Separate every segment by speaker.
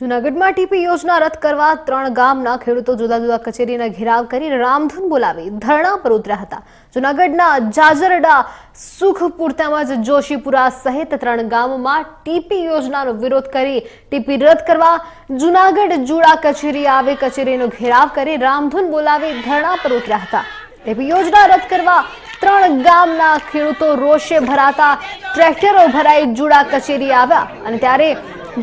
Speaker 1: જૂનાગઢમાં ટીપી યોજના રદ કરવા ત્રણ ગામના ખેડૂતો જુદા જુદા કચેરીના ઘેરાવ કરી રામધૂન બોલાવી ધરણા પર ઉતર્યા હતા. જૂનાગઢના જાજરડા, સુખપુર તેમજ જોશીપુરા સહિત ત્રણ ગામોમાં ટીપી યોજનાનો વિરોધ કરી ટીપી રદ કરવા જૂનાગઢ જુડા કચેરી આવી કચેરીનો ઘેરાવ કરી રામધૂન બોલાવી ધરણા પર ઉતર્યા હતા. ટીપી યોજના રદ કરવા ત્રણ ગામના ખેડૂતો રોષે ભરાતા, ટ્રેક્ટરો ભરાઈ જુડા કચેરી આવ્યા અને ત્યારે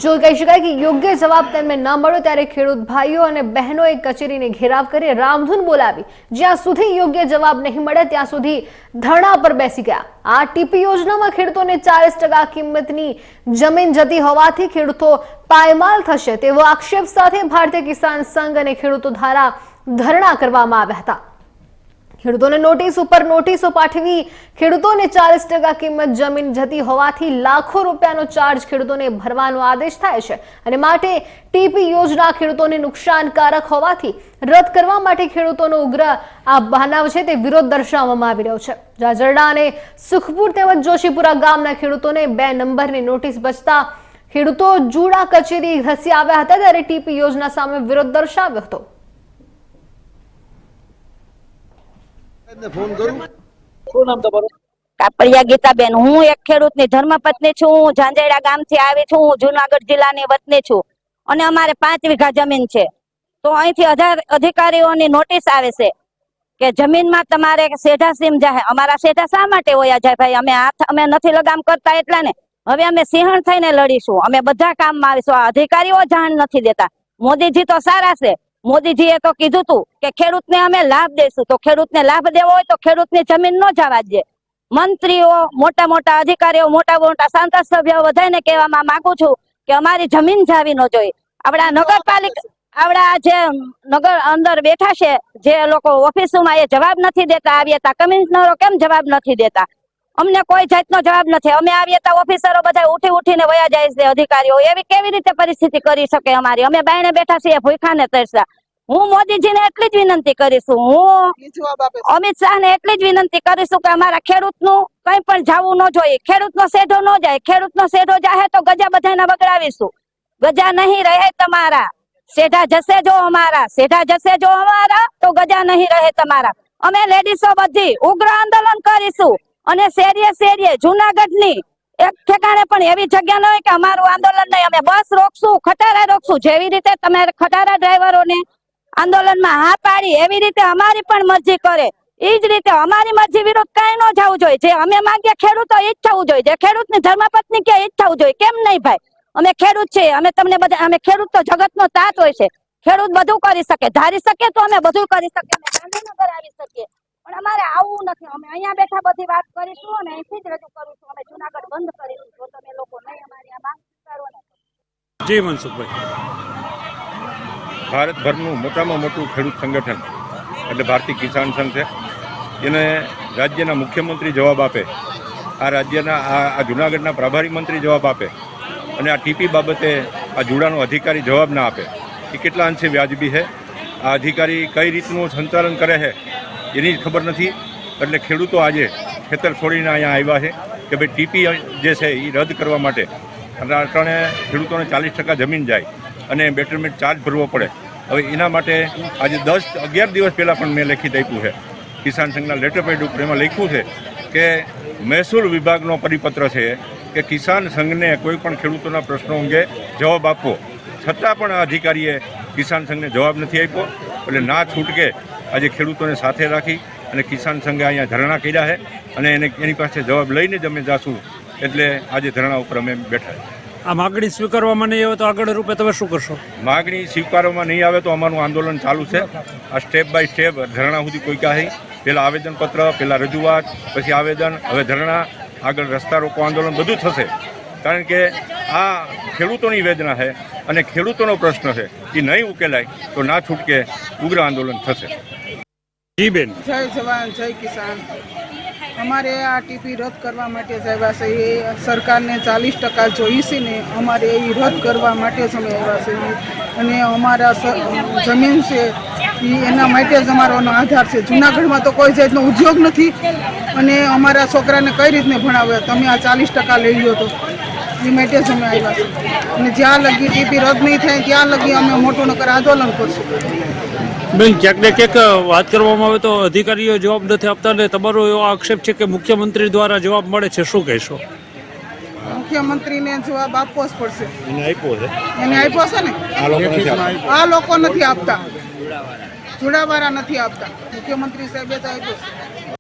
Speaker 1: જો કહી શકાય કે યોગ્ય જવાબ તેમને ન મળ્યો ત્યારે ખેડૂત ભાઈઓ અને બહેનોએ કચેરીને ઘેરાવ કરી રામધૂન બોલાવી. જ્યાં સુધી યોગ્ય જવાબ નહીં મળે, ત્યાં સુધી ધરણા પર બેસી ગયા. આ ટીપી યોજનામાં ખેડૂતોને ચાલીસ ટકા કિંમતની જમીન જતી હોવાથી ખેડૂતો પાયમાલ થશે તેવો આક્ષેપ સાથે ભારતીય કિસાન સંઘ અને ખેડૂતો દ્વારા ધરણા કરવામાં આવ્યા હતા. ખેડૂતોને નોટિસ ઉપર નોટિસો પાઠવી, ખેડૂતોને ચાલીસ ટકા કિંમત જમીન જતી હોવાથી લાખો રૂપિયાનો ચાર્જ ખેડૂતોને ભરવાનો આદેશ થાય છે. અને માટે ટીપી યોજના ખેડૂતોને નુકસાનકારક હોવાથી રદ કરવા માટે ખેડૂતોનો ઉગ્ર આ બહાનાવ છે તે વિરોધ દર્શાવવામાં આવી રહ્યો છે. જાજરડા અને સુખપુર તેમજ જોશીપુરા ગામના ખેડૂતોને બે નંબરની નોટિસ બચતા ખેડૂતો જુડા કચેરી ધસી આવ્યા હતા ત્યારે ટીપી યોજના સામે વિરોધ દર્શાવ્યો હતો
Speaker 2: ને ફોન કરું
Speaker 3: કાપડિયા ગીતાબેન. હું એક ખેડૂતની ધર્મપત્ની છું. ઝાંઝેડા ગામથી આવી છું. હું જુનાગઢ જિલ્લાની વતની છું. અને અમારે પાંચ વીઘા જમીન છે. તો અહીંથી અધિકારીઓની નોટિસ આવે છે કે જમીનમાં તમારે સેઢા સીમ જાહે. અમારા સેઢા શા માટે હોયા જાય ભાઈ અમે હાથ અમે નથી લગામ કરતા એટલા ને. હવે અમે સિંહણ થઈને લડીશું. અમે બધા કામમાં આવીશું. આ અધિકારીઓ જાણ નથી દેતા. મોદીજી તો સારા છે. મોદીજીએ તો કીધું તું કે ખેડૂતને અમે લાભ દેશું. તો ખેડૂતને લાભ દેવો હોય તો ખેડૂતની જમીન ન જવા દે. મંત્રીઓ મોટા મોટા અધિકારીઓ મોટા મોટા સાંસદ સભ્યો બધાને કહેવામાં માંગુ છું કે અમારી જમીન જાવી ન જોઈએ. આપણા નગરપાલિકા આવડા જે નગર અંદર બેઠા છે જે લોકો ઓફિસોમાં એ જવાબ નથી દેતા આવીએ તા. કમિશનરો કેમ જવાબ નથી દેતા? અમને કોઈ જાતનો જવાબ નથી. અમે આવીએ તા ઓફિસરો બધા ઉઠી ઉઠીને વયા જાય છે અધિકારીઓ. એવી કેવી રીતે પરિસ્થિતિ કરી શકે અમારી? અમે બાયણે બેઠા છીએ ભૂખાને તરસા હું મોદીજીને એટલી જ વિનંતી કરીશું. હું. અમિત શાહ ને એટલી જ વિનંતી કરીશું કે અમારા ખેડૂતનું કઈ પણ જાવું ન જોઈએ. ખેડૂતનો સેઢો ન જાય. ખેડૂતનો સેઢો જાહે તો ગજા બધાને વગડાવીશું. ગજા નહીં રહે તમારા. સેઢા જશે જો અમારા. સેઢા જશે જો અમારા તો ગજા નહીં રહે તમારા. અમે લેડીસો બધી ઉગ્ર આંદોલન કરીશું અને શેરીએ શેરીએ જુનાગઢની એક ઠેકાણે પણ એવી જગ્યા ન હોય કે અમારું આંદોલન નહીં. અમે બસ રોકશું ખટારા રોકશું. જેવી રીતે તમે ખટારા ડ્રાઈવરોને આંદોલનમાં હા પાડી, એવી રીતે અમારી પણ મરજી કરે. ઈ જ રીતે અમારી મરજી વિરુદ્ધ કઈ ન જવું જોઈએ. જે અમે માંગીએ ખેડૂતો ઈ જ થવું જોઈએ. જે ખેડૂતની ધર્મપત્ની કે ઈ જ થવું જોઈએ. કેમ નહીં ભાઈ? અમે ખેડૂત છીએ. અમે તમને બધા, અમે ખેડૂત તો જગતનો તાત હોય છે. ખેડૂત બધું કરી શકે. ધારી શકે તો અમે બધું કરી શકીએ. અમે ગાંધીનગર આવી શકીએ. પણ અમારે આવવું નથી. અમે અહીંયા બેઠા બધી વાત કરીશું અને અહીંથી જ રજૂ કરીશું. અમે જુનાગઢ બંધ કરીશું. જો તમે લોકો નહીં અમારી આ માંગ સ્વીકારો
Speaker 4: જય મનસુખભાઈ.
Speaker 5: ભારતભરનું મોટામાં મોટું ખેડૂત સંગઠન એટલે ભારતીય કિસાન સંઘ છે. એને રાજ્યના મુખ્યમંત્રી જવાબ આપે. આ રાજ્યના, આ જુનાગઢના પ્રભારી મંત્રી જવાબ આપે. અને આ ટીપી બાબતે આ જુડાનો અધિકારી જવાબ ના આપે. એ કેટલા અંશે વ્યાજબી છે? આ અધિકારી કઈ રીતનું સંચાલન કરે છે? એની જ ખબર નથી. એટલે ખેડૂતો આજે ખેતર છોડીને અહીંયા આવ્યા છે કે ભાઈ ટીપી જે છે એ રદ કરવા માટે. અને અટાણે ખેડૂતોને ચાલીસ ટકા જમીન જાય અને બેટરમેન્ટ ચાર્જ ભરવો પડે. હવે એના માટે આજે દસ, અગિયાર દિવસ પહેલાં પણ મેં લેખિત આપ્યું છે. કિસાન સંઘના લેટર પેડ ઉપર એમાં લખ્યું છે કે મહેસૂલ વિભાગનો પરિપત્ર છે કે કિસાન સંઘને કોઈ પણ ખેડૂતોના પ્રશ્નો અંગે જવાબ આપવો. છતાં પણ આ અધિકારીએ કિસાન સંઘને જવાબ નથી આપ્યો. એટલે ના છૂટકે આજે ખેડૂતોને સાથે રાખી અને કિસાન સંઘે અહીંયા ધરણા કર્યા છે અને એને એની પાસે જવાબ લઈને જ અમે જાશું. એટલે આજે ધરણા ઉપર અમે બેઠા છીએ.
Speaker 4: આ માગણી સ્વીકારવામાં નહીં આવે તો આગળ રૂપે તમે શું કરશો?
Speaker 5: માગણી સ્વીકારવામાં નહીં આવે તો અમારું આંદોલન ચાલુ છે. આ સ્ટેપ બાય સ્ટેપ ધરણા સુધી કોઈ કહે પહેલાં આવેદનપત્ર પહેલાં રજૂઆત પછી આવેદન હવે ધરણા આગળ રસ્તા રોકો આંદોલન બધું થશે. કારણ કે આ ખેડૂતોની વેદના છે અને ખેડૂતોનો પ્રશ્ન છે. એ નહીં ઉકેલાય તો ના છૂટકે ઉગ્ર આંદોલન થશે.
Speaker 4: જી બેન.
Speaker 6: જય જવાન જય કિસાન. અમારે આ ટીપી રદ કરવા માટે આવ્યા છે એ સરકારને ચાલીસ ટકા જોઈશે ને અમારે એ રદ કરવા માટે જ અમે આવ્યા છે અને અમારા જમીન છે, એ એના માટે જ અમારો આધાર છે. જુનાગઢમાં તો કોઈ જાતનો ઉદ્યોગ નથી. અને અમારા છોકરાને કઈ રીતને ભણાવે? તમે આ ચાલીસ ટકા લઈ લ્યો તો. એ માટે જ અમે આવ્યા છીએ. અને જ્યાં લગી ટીપી રદ નહીં થાય ત્યાં લગી અમે મોટું નકર આંદોલન કરશું.
Speaker 4: બેન ક્યાંક ને ક્યાંક વાત કરવામાં આવે તો અધિકારીઓ જવાબ નથી આપતા ને તમારો એવો આક્ષેપ છે કે મુખ્યમંત્રી દ્વારા જવાબ મળે છે શું કહેશો?
Speaker 6: મુખ્યમંત્રીને જવાબ આપવો જ પડશે.
Speaker 5: એને આપ્યો છે?
Speaker 6: એને આપ્યો છે ને?
Speaker 5: આ લોકો નથી આપતા.
Speaker 6: આ લોકો નથી આપતા. જોડાવાળા નથી આપતા. મુખ્યમંત્રી સાહેબે તો આપ્યો છે.